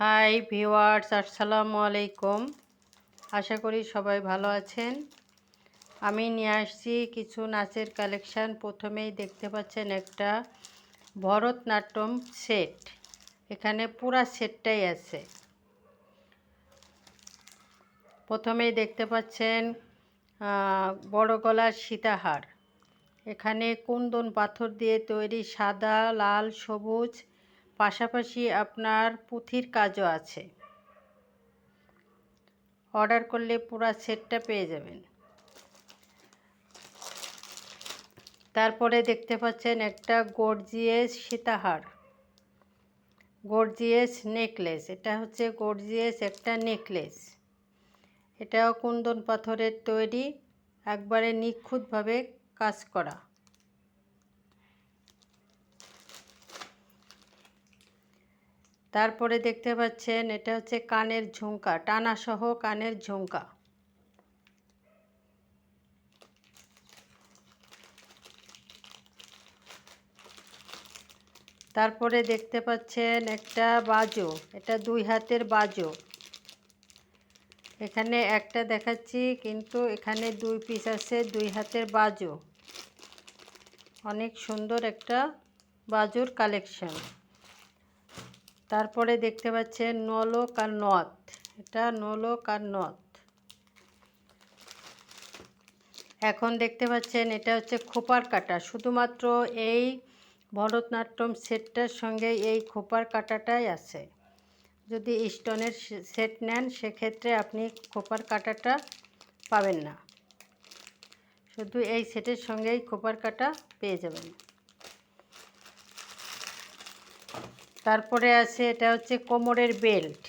High viewers আসসালামু আলাইকুম। আশা করি সবাই ভালো আছেন। আমি নিয়ে আসছি কিছু নাচের কালেকশান। প্রথমেই দেখতে পাচ্ছেন একটা ভরতনাট্যম সেট। এখানে পুরা সেটটাই আছে। প্রথমেই দেখতে পাচ্ছেন বড় গলার সীতাহার। এখানে কুন্দন পাথর দিয়ে তৈরি সাদা, লাল, সবুজ পাশাপাশি আপনার পুঁথির কাজও আছে। অর্ডার করলে পুরো সেটটা পেয়ে যাবেন। তারপরে দেখতে পাচ্ছেন একটা গর্জিয়াস সীতাহার। গর্জিয়াস নেকলেস, এটা হচ্ছে গর্জিয়াস একটা নেকলেস। এটাও কুন্দন পাথরের তৈরি, একবারে নিখুঁতভাবে কাজ করা। তারপরে দেখতে পাচ্ছেন, এটা হচ্ছে কানের ঝুমকা টানা সহ কানের ঝুমকা। তারপরে দেখতে পাচ্ছেন একটা বাজো, এটা দুই হাতের বাজো। এখানে একটা দেখাচ্ছি, কিন্তু এখানে দুই পিস আছে, দুই হাতের বাজো। অনেক সুন্দর একটা বাজুর কালেকশন। তারপরে দেখতে পাচ্ছেন নলক আর নথ। এটা নলক আর নথ। এখন দেখতে পাচ্ছেন এটা হচ্ছে খোপার কাটা। শুধুমাত্র এই ভরতনাট্যম সেটটার সঙ্গে এই খোপার কাটাটাই আছে। যদি স্টোনের সেট নেন, সেক্ষেত্রে আপনি খোপার কাটাটা পাবেন না। শুধু এই সেটের সঙ্গেই খোপার কাটা পেয়ে যাবেন। তারপরে আছে, এটা হচ্ছে কোমরের বেল্ট।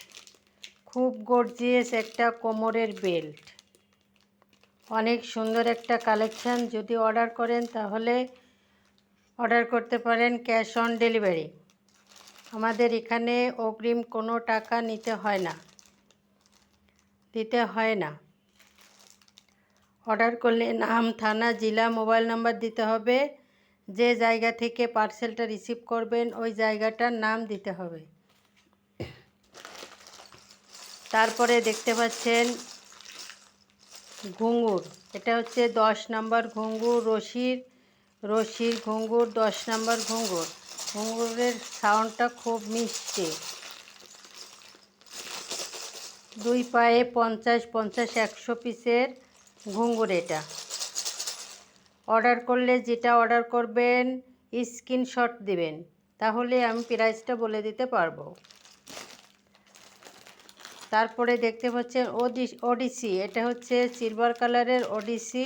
খুব গর্জিয়াস একটা কোমরের বেল্ট। অনেক সুন্দর একটা কালেকশান। যদি অর্ডার করেন তাহলে অর্ডার করতে পারেন ক্যাশ অন ডেলিভারি। আমাদের এখানে অগ্রিম কোনো টাকা নিতে হয় না। দিতে হয় না। অর্ডার করলে নাম, থানা, জেলা, মোবাইল নাম্বার দিতে হবে। যে জায়গা থেকে পার্সেলটা রিসিভ করবেন, ওই জায়গাটার নাম দিতে হবে। তারপরে দেখতে পাচ্ছেন ঘুঙুর। এটা হচ্ছে দশ নাম্বার ঘুঙুর রশির রশির ঘুঙুর, দশ নাম্বার ঘুঙুর। ঘুঙুরের সাউন্ডটা খুব মিষ্টি। দুই পায়ে পঞ্চাশ পঞ্চাশ, একশো পিসের ঘুঙুর এটা। অর্ডার করলে যেটা অর্ডার করবেন, স্ক্রিনশট দিবেন। তাহলে আমি প্রাইসটা বলে দিতে পারব। তারপরে দেখতে পাচ্ছেন ওডিসি। এটা হচ্ছে সিলভার কালারের ওডিসি।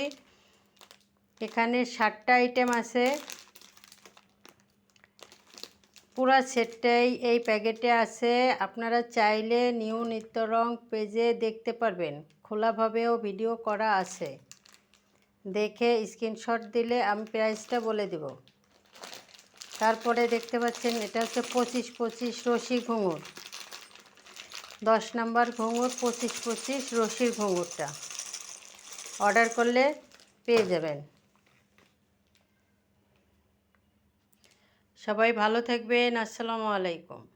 এখানে ষাটটা আইটেম আছে। পুরা সেটটাই এই প্যাকেটে আছে। আপনারা চাইলে নিউ নিত্য রং পেজে দেখতে পারবেন। খোলাভাবেও ভিডিও করা আছে। দেখে স্ক্রিনশট দিলে আমি প্রাইসটা বলে দেব। তারপরে দেখতে পাচ্ছেন এটা হচ্ছে পঁচিশ পঁচিশ রশি ঘুঙুর। দশ নাম্বার ঘুঙুর, পঁচিশ পঁচিশ রশির ঘুঙুরটা। অর্ডার করলে পেয়ে যাবেন। সবাই ভালো থাকবেন, আসসালামু আলাইকুম।